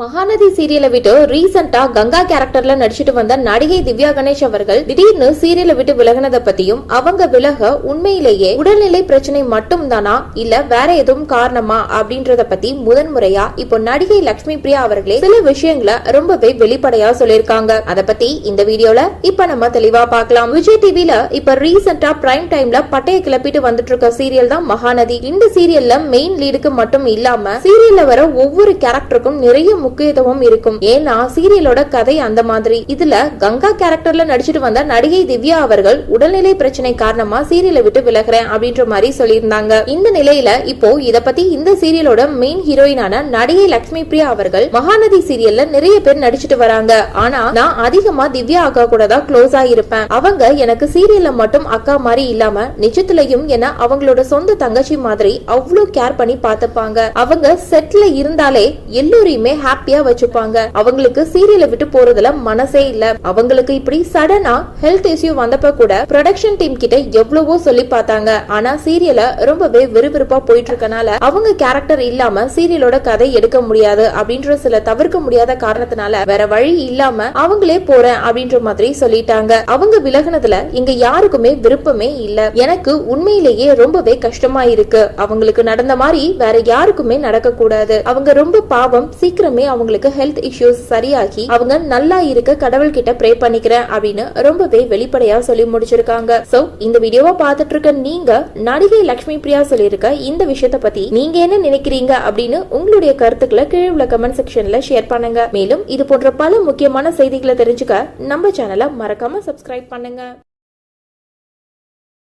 மகாநதி சீரியலை விட்டு ரீசெண்டா கங்கா கேரக்டர்ல நடிச்சிட்டு வந்த நடிகை திவ்யா கணேஷ் அவர்கள் திடீர்னு சீரியலை விட்டு விலகினத பத்தியும் அவங்க விலக உண்மையிலேயே உடல்நிலை பிரச்சனை மட்டும் தானா இல்ல வேற எதுவும் காரணமா? அப்படின்றத பத்தி முதன்முறையா இப்போ நடிகை லட்சுமி பிரியா அவர்களே சில விஷயங்களை ரொம்பவே வெளிப்படையா சொல்லியிருக்காங்க. அத பத்தி இந்த வீடியோல இப்ப நம்ம தெளிவா பார்க்கலாம். விஜய் டிவில இப்ப ரீசெண்டா பிரைம் டைம்ல பட்டைய கிளப்பிட்டு வந்துட்டு இருக்க சீரியல் தான் மகாநதி. இந்த சீரியல்ல மெயின் லீடுக்கு மட்டும் இல்லாம சீரியல்ல வர ஒவ்வொரு கேரக்டருக்கும் நிறைய முக்கியத்துவம் இருக்கும். ஏன்னா சீரியலோட கதை அந்த மாதிரி. இதுல கங்கா கேரக்டர்ல நடிச்சிட்டு வந்த நடிகை திவ்யா அவர்கள் உடல்நிலை பிரச்சனை காரணமா சீரியலை விட்டு விலகுறேன் அப்படின்ற மாதிரி சொல்லியிருந்தாங்க. இந்த நிலையில இப்போ இத பத்தி இந்த சீரியலோட மெயின் ஹீரோயினான நடிகை லக்ஷ்மி பிரியா அவர்கள் மகாநதி சீரியல்ல நிறைய பேர் நடிச்சிட்டு வராங்க. ஆனா நான் அதிகமா திவ்யா அக்கா கூட தான் க்ளோஸ் ஆயிருப்பேன் அவங்க எனக்கு சீரியல்ல மட்டும் அக்கா மாதிரி இல்லாம நிஜத்திலையும் என்ன அவங்களோட சொந்த தங்கச்சி மாதிரி அவ்வளவு கேர் பண்ணி பாத்துப்பாங்க அவங்க செட்ல இருந்தாலே எல்லோரையுமே ஹாப்பியா வச்சுப்பாங்க. அவங்களுக்கு சீரியலை விட்டு போறதுல மனசே இல்ல. அவங்களுக்கு இப்படி சடனா ஹெல்த் இஷ்யூ வந்தப்ப கூட ப்ரொடக்ஷன் டீம் கிட்ட எவ்வளவோ சொல்லி பார்த்தாங்க. ஆனா சீரியலை ரொம்பவே விறுவிறுப்பா போயிட்டு இருக்கனால அவங்க கேரக்டர் இல்லாம சீரியலோட கதை எடுக்க முடியாது அப்படின்ற சில தவிர்க்க முடியாத காரணத்தினால வேற வழி இல்லாம அவங்களே போறேன் அப்படின்ற மாதிரி சொல்லிட்டாங்க. அவங்க விலகுனதுல இங்க யாருக்குமே விருப்பமே இல்ல. எனக்கு உண்மையிலேயே ரொம்பவே கஷ்டமா இருக்கு. அவங்களுக்கு நடந்த மாதிரி வேற யாருக்குமே நடக்க கூடாது அவங்க ரொம்ப பாவம் சீக்கிரமே அவங்களுக்கு ஹெல்த் இஷ்யூஸ் சரியாகி அவங்க நல்லா இருக்க கடவுள் கிட்ட ப்ரே பண்ணிக்கிறேன் அப்படின்னு ரொம்பவே வெளிப்படையா சொல்லி முடிச்சிருக்காங்க. சோ இந்த வீடியோவை பார்த்துட்டு இருக்க நீங்க நடிகை லட்சுமி பிரியா சொல்லியிருக்க இந்த விஷயத்த பத்தி நீங்க என்ன நினைக்கிறீங்க அப்படின்னு உங்களுடைய கருத்துக்களை கீழே உள்ள கமெண்ட் செக்ஷன்ல ஷேர் பண்ணுங்க. மேலும் இது போன்ற பல முக்கியமான செய்திகளை தெரிஞ்சுக்க நம்ம சேனலை மறக்காம சப்ஸ்கிரைப் பண்ணுங்க.